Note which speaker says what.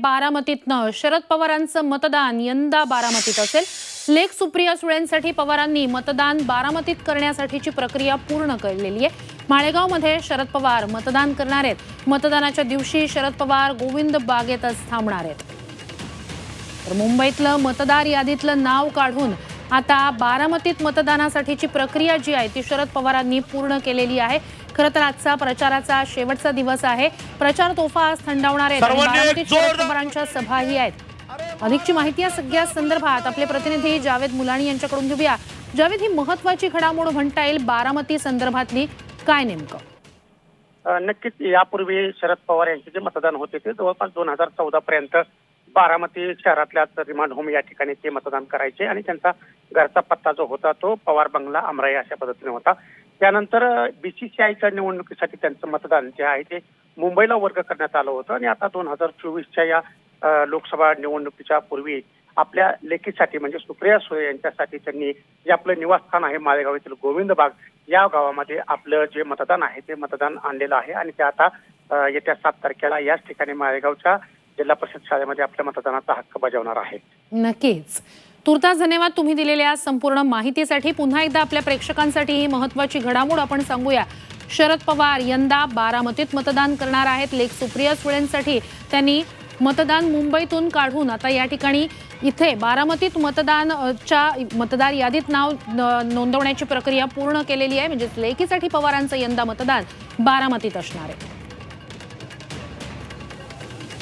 Speaker 1: बारामतीतनं शरद पवारांचं मतदान यंदा बारामतीत असेल. लेख सुप्रिया सुळेंसाठी पवारांनी मतदान बारामतीत करण्यासाठीची प्रक्रिया पूर्ण केलेली आहे. माळेगावमध्ये शरद पवार मतदान करणार आहेत. मतदानाच्या दिवशी शरद पवार गोविंद बागेतच थांबणार आहेत. तर मुंबईतलं मतदार यादीतलं नाव काढून आता बारामतीत मतदानासाठीची प्रक्रिया जी आहे ती शरद पवारांनी पूर्ण केलेली आहे. खरं तर आजचा प्रचाराचा शेवटचा दिवस आहे. प्रचार तोफा आज थंडावणार आहेत शरद पवारांच्या सभाही आहेत. अधिकची माहिती या सगळ्या संदर्भात आपले प्रतिनिधी जावेद मुलाणी यांच्याकडून घेऊया. जावेद ही महत्वाची घडामोड म्हणता येईल बारामती संदर्भातली. काय नेमकं?
Speaker 2: नक्कीच यापूर्वी शरद पवार यांचे जे मतदान होते ते जवळपास दोन हजार चौदा पर्यंत बारामती शहरातल्या रिमांड होम या ठिकाणी ते मतदान करायचे आणि त्यांचा घरचा पत्ता जो होता तो पवार बंगला अमराई अशा पद्धतीने होता. त्यानंतर बीसीसीआयच्या निवडणुकीसाठी त्यांचं मतदान जे आहे ते मुंबईला वर्ग करण्यात आलं होतं आणि आता दोन हजार चोवीसच्या या लोकसभा निवडणुकीच्या पूर्वी आपल्या लेखीसाठी म्हणजे सुप्रिया सुळे यांच्यासाठी त्यांनी जे आपलं निवासस्थान आहे मालेगाव येथील गोविंदबाग या गावामध्ये आपलं जे मतदान आहे ते मतदान आणलेलं आहे आणि ते आता येत्या सात तारखेला याच ठिकाणी मालेगावच्या जिल्हा परिषद शाळेमध्ये आपल्या मतदानाचा हक्क बजावणार आहे.
Speaker 1: नक्कीच. तुर्तास धन्यवाद तुम्ही दिलेल्या संपूर्ण माहितीसाठी. पुन्हा एकदा आपल्या प्रेक्षकांसाठी ही महत्वाची घडामोड आपण सांगूया. शरद पवार यंदा बारामतीत मतदान करणार आहेत. लेख सुप्रिया सुळेंसाठी त्यांनी मतदान मुंबईतून काढून आता या ठिकाणी इथे बारामतीत मतदानच्या मतदार यादीत नाव न- नोंदवण्याची प्रक्रिया पूर्ण केलेली आहे. म्हणजे लेखीसाठी पवारांचं यंदा मतदान बारामतीत असणार आहे.